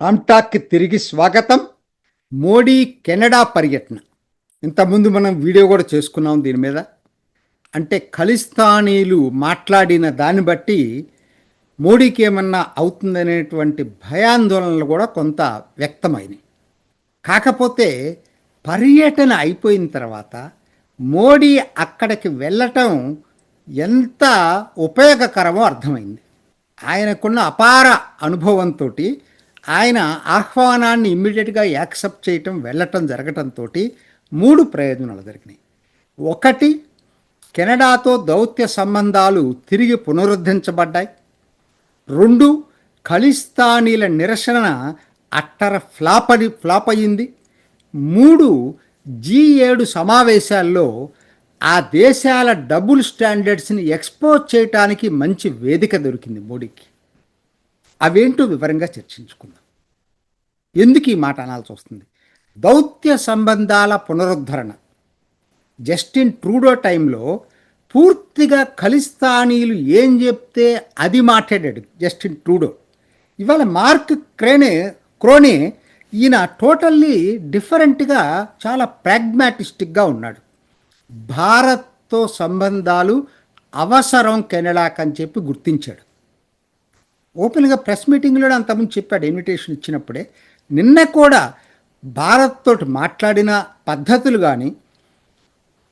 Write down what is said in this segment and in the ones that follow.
రామ్టాక్కి తిరిగి స్వాగతం. మోడీ కెనడా పర్యటన. ఇంతకుముందు మనం వీడియో కూడా చేసుకున్నాం దీని మీద. అంటే ఖలిస్తానీలు మాట్లాడిన దాన్ని బట్టి మోడీకి ఏమన్నా అవుతుందనేటువంటి భయాందోళనలు కూడా కొంత వ్యక్తమైనవి కాకపోతే పర్యటన అయిపోయిన తర్వాత మోడీ అక్కడికి వెళ్ళటం ఎంత ఉపయోగకరమో అర్థమైంది. ఆయనకున్న అపార అనుభవంతో ఆయన ఆహ్వానాన్ని ఇమ్మీడియట్గా యాక్సెప్ట్ చేయటం వెళ్ళటం జరగటంతో మూడు ప్రయోజనాలు జరిగినాయి ఒకటి కెనడాతో దౌత్య సంబంధాలు తిరిగి పునరుద్ధరించబడ్డాయి. రెండు ఖలిస్తానీల నిరసన అట్టర ఫ్లాప్ అని ఫ్లాప్ అయ్యింది మూడు జీ ఏడు సమావేశాల్లో ఆ దేశాల డబుల్ స్టాండర్డ్స్ని ఎక్స్పోజ్ చేయటానికి మంచి వేదిక దొరికింది మోడీకి. అవేంటో వివరంగా చర్చించుకుందాం. ఎందుకు ఈ మాట అనాల్సి వస్తుంది? దౌత్య సంబంధాల పునరుద్ధరణ. జస్టిన్ ట్రూడో టైంలో పూర్తిగా ఖలిస్తానీలు ఏం చెప్తే అది మాట్లాడాడు జస్టిన్ ట్రూడో. ఇవాళ మార్క్ క్రేనే క్రోనే ఈయన టోటల్లీ డిఫరెంట్గా చాలా ప్రాగ్మాటిస్టిక్గా ఉన్నాడు. భారత్తో సంబంధాలు అవసరం కెనడాకని అని చెప్పి గుర్తించాడు. ఓపెన్గా ప్రెస్ మీటింగ్లో అంతకుముందు చెప్పాడు ఇన్విటేషన్ ఇచ్చినప్పుడే. నిన్న కూడా భారత్ తోటి మాట్లాడిన పద్ధతులు కానీ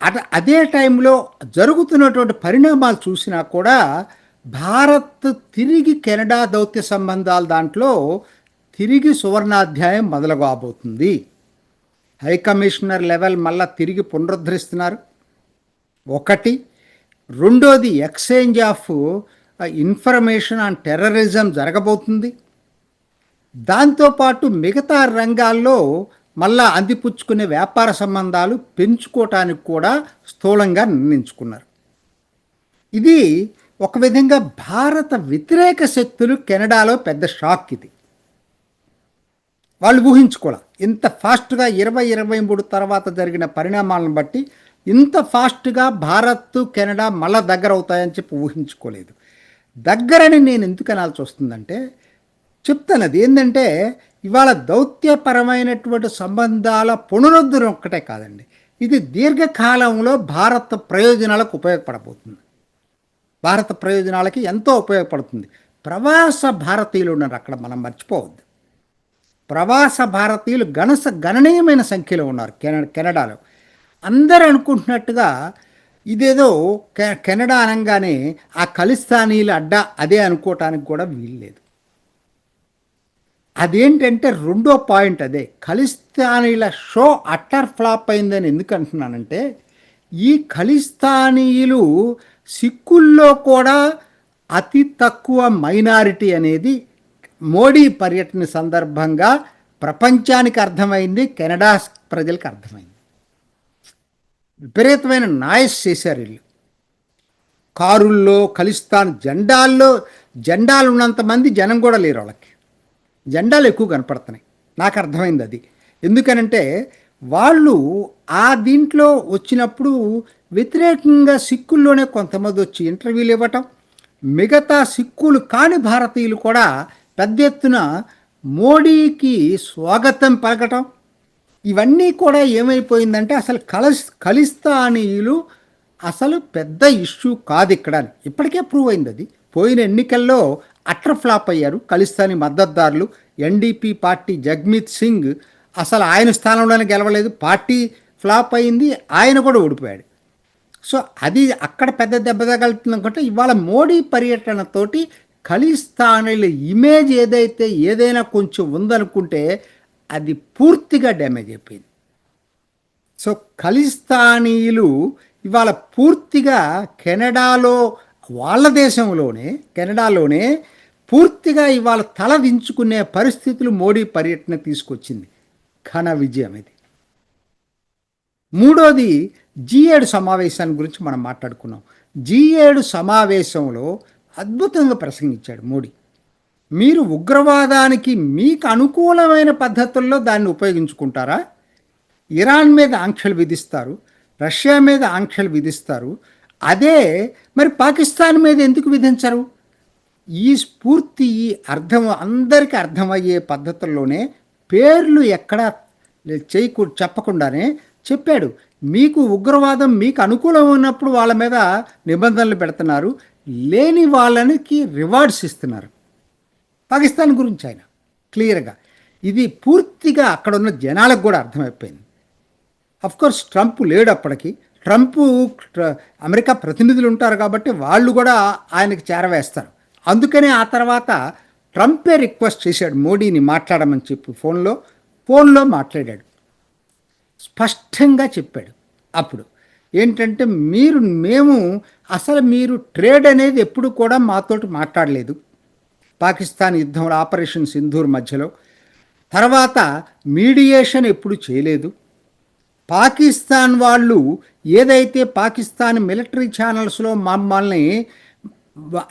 అట అదే టైంలో జరుగుతున్నటువంటి పరిణామాలు చూసినా కూడా భారత్ తిరిగి కెనడా దౌత్య సంబంధాల దాంట్లో తిరిగి సువర్ణాధ్యాయం మొదలుగాబోతుంది హై కమిషనర్ లెవెల్ మళ్ళా తిరిగి పునరుద్ధరిస్తున్నారు. ఒకటి. రెండోది exchange of information on terrorism జరగబోతుంది. దాంతోపాటు మిగతా రంగాల్లో మళ్ళా అందిపుచ్చుకునే వ్యాపార సంబంధాలు పెంచుకోవటానికి కూడా స్థూలంగా నిర్ణయించుకున్నారు. ఇది ఒక విధంగా భారత వ్యతిరేక శక్తులు కెనడాలో పెద్ద షాక్ ఇది. వాళ్ళు ఊహించుకోవాలి ఇంత ఫాస్ట్గా ఇరవై ఇరవై మూడు తర్వాత జరిగిన పరిణామాలను బట్టి ఇంత ఫాస్ట్గా భారత్ కెనడా మళ్ళా దగ్గర అవుతాయని చెప్పి ఊహించుకోలేదు. దగ్గరని నేను ఎందుకు అనాల్సి వస్తుందంటే చెప్తాను అది ఏంటంటే ఇవాళ దౌత్యపరమైనటువంటి సంబంధాల పునరుద్ధరణ ఒక్కటే కాదండి. ఇది దీర్ఘకాలంలో భారత ప్రయోజనాలకు ఉపయోగపడబోతుంది. భారత ప్రయోజనాలకి ఎంతో ఉపయోగపడుతుంది. ప్రవాస భారతీయులు ఉన్నారు అక్కడ మనం మర్చిపోవద్దు. ప్రవాస భారతీయులు గణస గణనీయమైన సంఖ్యలో ఉన్నారు కెన కెనడాలో. అందరూ అనుకుంటున్నట్టుగా ఇదేదో కె కెనడా అనగానే ఆ ఖలిస్తానీల అడ్డా అదే అనుకోవటానికి కూడా వీల్లేదు. అదేంటంటే రెండో పాయింట్ అదే. ఖలిస్తానీల షో అట్టర్ ఫ్లాప్ అయిందని ఎందుకు అంటున్నానంటే ఈ ఖలిస్తానీయులు సిక్కుల్లో కూడా అతి తక్కువ మైనారిటీ అనేది మోడీ పర్యటన సందర్భంగా ప్రపంచానికి అర్థమైంది కెనడా ప్రజలకు అర్థమైంది. విపరీతమైన నాయస్ చేశారు వీళ్ళు. కారుల్లో ఖలిస్తాన్ జెండాల్లో జెండాలు ఉన్నంత మంది జనం కూడా లేరు వాళ్ళకి. జెండాలు ఎక్కువ కనపడుతున్నాయి. నాకు అర్థమైంది అది. ఎందుకనంటే వాళ్ళు ఆ దీంట్లో వచ్చినప్పుడు వ్యతిరేకంగా సిక్కుల్లోనే కొంతమంది వచ్చి ఇంటర్వ్యూలు ఇవ్వటం మిగతా సిక్కులు కాని భారతీయులు కూడా పెద్ద ఎత్తున మోడీకి స్వాగతం పలకటం ఇవన్నీ కూడా ఏమైపోయిందంటే అసలు కలస్ ఖలిస్తానీయులు అసలు పెద్ద ఇష్యూ కాదు ఇక్కడ. అని ఇప్పటికే ప్రూవ్ అయింది అది. పోయిన ఎన్నికల్లో అట్టర్ ఫ్లాప్ అయ్యారు ఖలిస్తానీ మద్దతుదారులు. ఎన్డీపీ పార్టీ జగ్మీత్ సింగ్ అసలు ఆయన స్థానంలోనే గెలవలేదు. పార్టీ ఫ్లాప్ అయింది. ఆయన కూడా ఓడిపోయాడు. సో అది అక్కడ పెద్ద దెబ్బ తగలుతుంది అనుకుంటే ఇవాళ మోడీ పర్యటనతోటి ఖలిస్తానీల ఇమేజ్ ఏదైతే ఏదైనా కొంచెం ఉందనుకుంటే అది పూర్తిగా డ్యామేజ్ అయిపోయింది. సో ఖలిస్తానీయులు ఇవాళ పూర్తిగా కెనడాలో వాళ్ళ దేశంలోనే కెనడాలోనే పూర్తిగా ఇవాళ తల దించుకునే పరిస్థితులు మోడీ పర్యటన తీసుకొచ్చింది. ఘన విజయం ఇది. మూడోది జీ ఏడు సమావేశాన్ని గురించి మనం మాట్లాడుకున్నాం. జీ ఏడు సమావేశంలో అద్భుతంగా ప్రసంగించాడు మోడీ. మీరు ఉగ్రవాదానికి మీకు అనుకూలమైన పద్ధతుల్లో దాన్ని ఉపయోగించుకుంటారా? ఇరాన్ మీద ఆంక్షలు విధిస్తారు రష్యా మీద ఆంక్షలు విధిస్తారు. అదే మరి పాకిస్తాన్ మీద ఎందుకు విధించరు? ఈ స్ఫూర్తి ఈ అర్థం అందరికీ అర్థమయ్యే పద్ధతుల్లోనే పేర్లు ఎక్కడ చేయకు చెప్పకుండానే చెప్పాడు. మీకు ఉగ్రవాదం మీకు అనుకూలం ఉన్నప్పుడు వాళ్ళ మీద నిబంధనలు పెడుతున్నారు. లేని వాళ్ళకి రివార్డ్స్ ఇస్తున్నారు. పాకిస్తాన్ గురించి ఆయన క్లియర్గా. ఇది పూర్తిగా అక్కడ ఉన్న జనాలకు కూడా అర్థమైపోయింది. కోర్స్ ట్రంప్ లేడు అప్పటికి ట్రంప్ ట్ర- అమెరికా ప్రతినిధులు ఉంటారు కాబట్టి వాళ్ళు కూడా ఆయనకి చేరవేస్తారు. అందుకనే ఆ తర్వాత ట్రంపే రిక్వెస్ట్ చేశాడు మోడీని మాట్లాడమని చెప్పి ఫోన్లో ఫోన్లో మాట్లాడాడు. స్పష్టంగా చెప్పాడు అప్పుడు. ఏంటంటే మీరు మేము అసలు మీరు ట్రేడ్ అనేది ఎప్పుడు కూడా మాతోటి మాట్లాడలేదు. పాకిస్తాన్ యుద్ధంలో ఆపరేషన్ సింధూర్ మధ్యలో. తర్వాత మీడియేషన్ ఎప్పుడు చేయలేదు. పాకిస్తాన్ వాళ్ళు ఏదైతే పాకిస్తాన్ మిలిటరీ ఛానల్స్లో మమ్మల్ని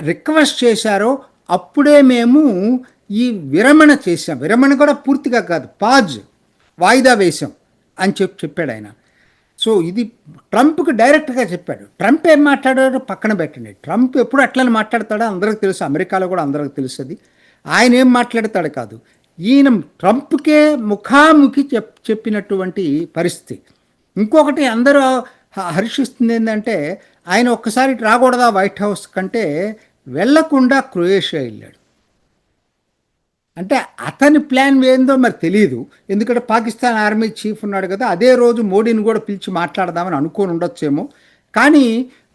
రిక్వెస్ట్ చేశారో అప్పుడే మేము ఈ విరమణ చేశాం. విరమణ కూడా పూర్తిగా కాదు పాజ్ వాయిదా వేశాం అని చెప్పి చెప్పాడు ఆయన. సో ఇది ట్రంప్కి డైరెక్ట్గా చెప్పాడు. ట్రంప్ ఏం మాట్లాడాడో పక్కన పెట్టండి. ట్రంప్ ఎప్పుడు అట్లని మాట్లాడతాడో? అందరికి తెలుసు. అమెరికాలో కూడా అందరికి తెలుస్తుంది. ఆయన ఏం మాట్లాడతాడు కాదు. ఈయన ట్రంప్కే ముఖాముఖి చెప్ చెప్పినటువంటి పరిస్థితి. ఇంకొకటి అందరూ హర్షిస్తుంది ఏంటంటే ఆయన ఒక్కసారి రాకూడదా వైట్ హౌస్ కంటే వెళ్ళకుండా క్రొయేషియా వెళ్ళాడు. అంటే అతని ప్లాన్ ఏందో మరి తెలియదు ఎందుకంటే పాకిస్తాన్ ఆర్మీ చీఫ్ ఉన్నాడు కదా అదే రోజు మోడీని కూడా పిలిచి మాట్లాడదామని అనుకోని ఉండొచ్చేమో. కానీ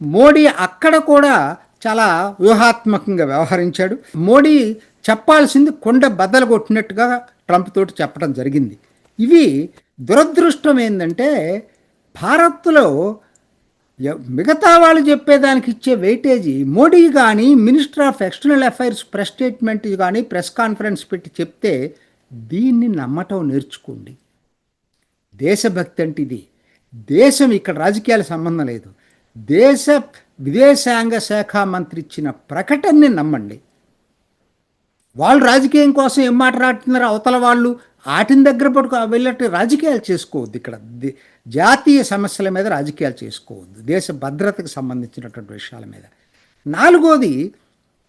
మోడీ అక్కడ కూడా చాలా వ్యూహాత్మకంగా వ్యవహరించాడు. మోడీ చెప్పాల్సింది కొండ బద్దలు కొట్టినట్టుగా ట్రంప్ తోటి చెప్పడం జరిగింది. ఇవి దురదృష్టం ఏంటంటే భారత్లో మిగతా వాళ్ళు చెప్పేదానికి ఇచ్చే వెయిటేజీ మోడీ కానీ minister of external affairs press statement కానీ ప్రెస్ కాన్ఫరెన్స్ పెట్టి చెప్తే దీన్ని నమ్మటం నేర్చుకోండి. దేశభక్తి అంటే ఇది దేశం ఇక్కడ రాజకీయాల సంబంధం లేదు. దేశ విదేశాంగ శాఖ మంత్రి ఇచ్చిన ప్రకటనని నమ్మండి. వాళ్ళు రాజకీయం కోసం ఏం మాట్లాడుతున్నారు అవతల వాళ్ళు ఆటిని దగ్గర పట్టుకు వెళ్ళట్టు రాజకీయాలు చేసుకోవద్దు ఇక్కడ. దే- జాతీయ సమస్యల మీద రాజకీయాలు చేసుకోవద్దు. దేశ భద్రతకు సంబంధించినటువంటి విషయాల మీద. నాలుగోది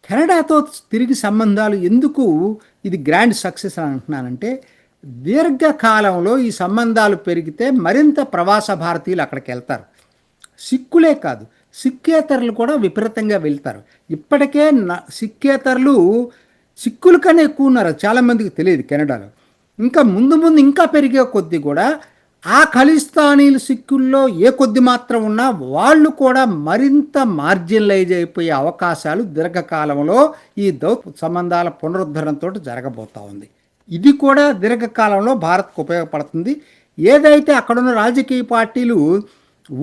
కెనడాతో తిరిగి సంబంధాలు ఎందుకు ఇది గ్రాండ్ సక్సెస్ అని అంటున్నానంటే దీర్ఘకాలంలో ఈ సంబంధాలు పెరిగితే మరింత ప్రవాస భారతీయులు అక్కడికి వెళ్తారు. సిక్కులే కాదు సిక్కేతరులు కూడా విపరీతంగా వెళ్తారు. ఇప్పటికే సిక్కేతరులు సిక్కుల కన్నా ఎక్కువ ఉన్నారు. చాలామందికి తెలియదు కెనడాలో. ఇంకా ముందు ముందు ఇంకా పెరిగే కొద్దీ కూడా ఆ ఖలిస్తానీలు సిక్కుల్లో ఏ కొద్ది మాత్రం ఉన్నా వాళ్ళు కూడా మరింత మార్జినలైజ్ అయిపోయే అవకాశాలు దీర్ఘకాలంలో ఈ దౌత్ సంబంధాల పునరుద్ధరణతో జరగబోతా ఉంది. ఇది కూడా దీర్ఘకాలంలో భారత్కు ఉపయోగపడుతుంది. ఏదైతే అక్కడున్న రాజకీయ పార్టీలు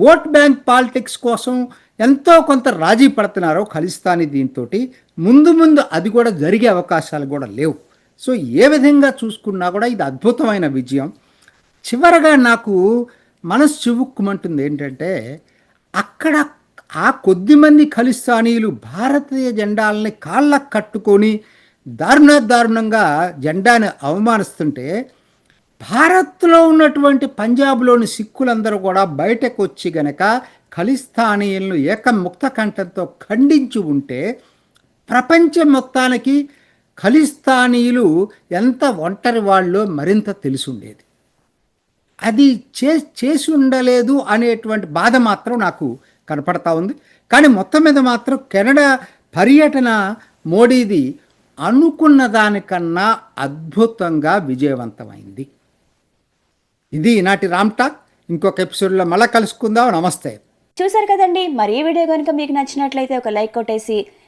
ఓట్ బ్యాంక్ పాలిటిక్స్ కోసం ఎంతో కొంత రాజీ పడుతున్నారో ఖలిస్తానీ దీంతో ముందు ముందు అది కూడా జరిగే అవకాశాలు కూడా లేవు. సో ఏ విధంగా చూసుకున్నా కూడా ఇది అద్భుతమైన విజయం. చివరగా నాకు మనసు చివుక్కుమంటుంది ఏంటంటే అక్కడ ఆ కొద్దిమంది ఖలిస్తానీయులు భారతీయ జెండాలని కాళ్ళకు కట్టుకొని దారుణ దారుణంగా జెండాను అవమానిస్తుంటే భారత్లో ఉన్నటువంటి పంజాబ్లోని సిక్కులందరూ కూడా బయటకు వచ్చి గనక ఖలిస్తానీయులను ఏకముక్త కంఠంతో ఖండించి ఉంటే ప్రపంచం మొత్తానికి ఖలిస్తానీయులు ఎంత ఒంటరి వాళ్ళో మరింత తెలిసి ఉండేది అది చే చేసి ఉండలేదు అనేటువంటి బాధ మాత్రం నాకు కనపడతా ఉంది. కానీ మొత్తం మీద మాత్రం కెనడా పర్యటన మోడీది అనుకున్న దానికన్నా అద్భుతంగా విజయవంతమైంది. ఇది ఈనాటి రామ్ టాక్. ఇంకొక ఎపిసోడ్లో మళ్ళీ కలుసుకుందాం. నమస్తే. చూసారు కదండి. మరి ఈ వీడియో కనుక మీకు నచ్చినట్లయితే ఒక లైక్ కొట్టేసి